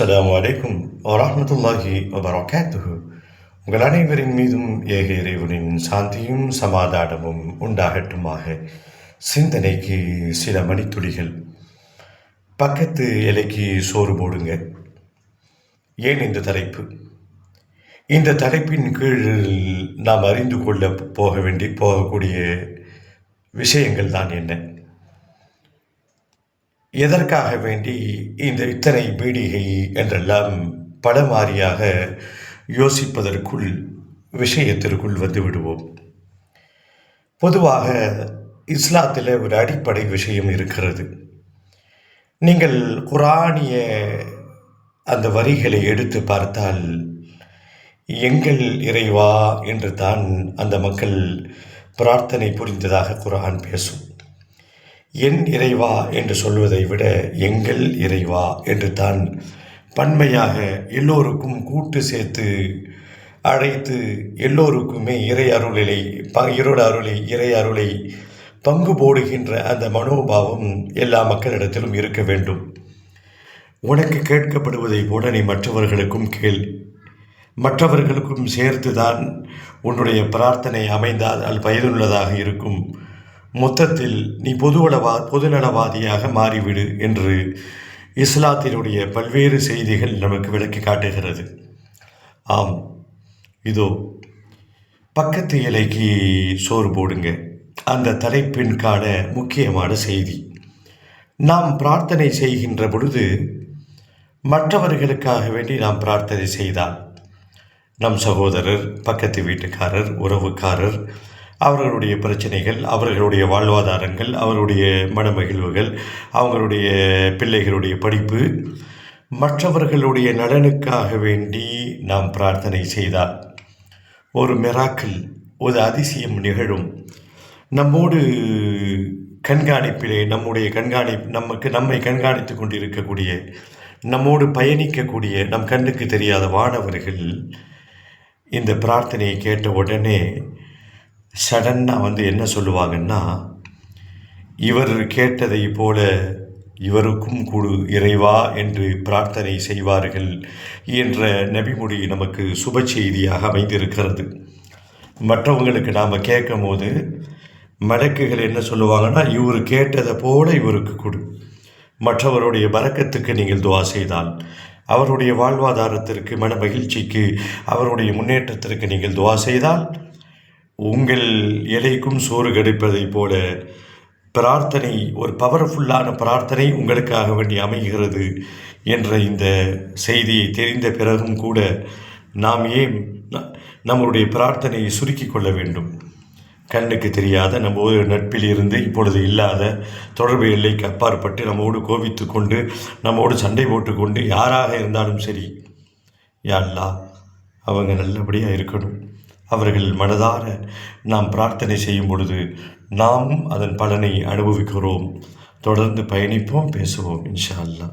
அஸ்லாம் வலைக்கும் வரமத்துல்லாஹி வபரகாத்துஹு. உங்கள் அனைவரின் மீதும் ஏக இறைவனின் சாந்தியும் சமாதானமும் உண்டாகட்டுமாக. சிந்தனைக்கு சில மணித்துளிகள். பக்கத்து இலைக்கு சோறு போடுங்க. ஏன் இந்த தலைப்பு? இந்த தலைப்பின் கீழ் நாம் அறிந்து கொள்ள போக வேண்டி போகக்கூடிய விஷயங்கள் தான் என்ன? எதற்காக வேண்டி இந்த இத்தனை பீடிகை என்றெல்லாம் படமாரியாக யோசிப்பதற்குள் விஷயத்திற்குள் வந்து விடுவோம். பொதுவாக இஸ்லாத்தில் ஒரு அடிப்படை விஷயம் இருக்கிறது. நீங்கள் குரானிய அந்த வரிகளை எடுத்து பார்த்தால் எங்கள் இறைவா என்று தான் அந்த மக்கள் பிரார்த்தனை புரிந்ததாக குரான் பேசும். என் இறைவா என்று சொல்வதை விட எங்கள் இறைவா என்று தான் பன்மையாக எல்லோருக்கும் கூட்டு சேர்த்து அழைத்து எல்லோருக்குமே இறை அருளிலை ப இருட அருளை இறை அருளை பங்கு போடுகின்ற அந்த மனோபாவம் எல்லா மக்களிடத்திலும் இருக்க வேண்டும். உனக்கு கேட்கப்படுவதை போல நீ மற்றவர்களுக்கும் கேள். மற்றவர்களுக்கும் சேர்த்து தான் உன்னுடைய பிரார்த்தனை அமைந்தால் அது பயனுள்ளதாக இருக்கும். மொத்தத்தில் நீ பொதுவளவா பொதுநலவாதியாக மாறிவிடு என்று இஸ்லாத்தினுடைய பல்வேறு செய்திகள் நமக்கு விளக்கி காட்டுகிறது. ஆம். இதோ பக்கத்து இலைக்கு சோறு போடுங்க. அந்த தலைப்பின்கான முக்கியமான செய்தி. நாம் பிரார்த்தனை செய்கின்ற பொழுது மற்றவர்களுக்காக வேண்டி நாம் பிரார்த்தனை செய்தால் நம் சகோதரர் பக்கத்து வீட்டுக்காரர் உறவுக்காரர் அவர்களுடைய பிரச்சனைகள் அவர்களுடைய வாழ்வாதாரங்கள் அவருடைய மனமகிழ்வுகள் அவங்களுடைய பிள்ளைகளுடைய படிப்பு மற்றவர்களுடைய நலனுக்காக வேண்டி நாம் பிரார்த்தனை செய்தால் ஒரு மெராக்கிள் ஒரு அதிசயம் நிகழும். நம்மோடு கண்காணிப்பிலே நம்முடைய கண்காணி நமக்கு நம்மை கண்காணித்து கொண்டிருக்கக்கூடிய நம்மோடு பயணிக்கக்கூடிய நம் கண்ணுக்கு தெரியாத வானவர்கள் இந்த பிரார்த்தனையை கேட்ட உடனே சடன்னாக வந்து என்ன சொல்லுவாங்கன்னா இவர் கேட்டதை போல இவருக்கும் கூடு இறைவா என்று பிரார்த்தனை செய்வார்கள் என்ற நபிமொழி நமக்கு சுப செய்தியாக அமைந்திருக்கிறது. மற்றவங்களுக்கு நாம் கேட்கும் போது மடக்குகள் என்ன சொல்லுவாங்கன்னா இவர் கேட்டதை போல இவருக்கு கொடு. மற்றவருடைய பறக்கத்துக்கு நீங்கள் துவா செய்தால் அவருடைய வாழ்வாதாரத்திற்கு மன மகிழ்ச்சிக்கு அவருடைய முன்னேற்றத்திற்கு நீங்கள் துவா செய்தால் உங்கள் இலைக்கும் சோறு கிடைப்பதைப் போல பிரார்த்தனை ஒரு பவர்ஃபுல்லான பிரார்த்தனை உங்களுக்காக வேண்டி அமைகிறது என்ற இந்த செய்தியை தெரிந்த பிறகும் கூட நாம் ஏன் நம்மளுடைய பிரார்த்தனையை சுருக்கி கொள்ள வேண்டும்? கண்ணுக்கு தெரியாத நம்ம ஒரு நட்பில் இருந்து இப்பொழுது இல்லாத தொடர்பு எல்லைக்கு அப்பாற்பட்டு நம்மோடு கோபித்து கொண்டு நம்மோடு சண்டை போட்டுக்கொண்டு யாராக இருந்தாலும் சரி யாழ்லா அவங்க நல்லபடியாக இருக்கணும். அவர்கள் மனதார நாம் பிரார்த்தனை செய்யும் பொழுது நாமும் அதன் பலனை அனுபவிக்கிறோம். தொடர்ந்து பயணிப்போம் பேசுவோம் இன்ஷா அல்லா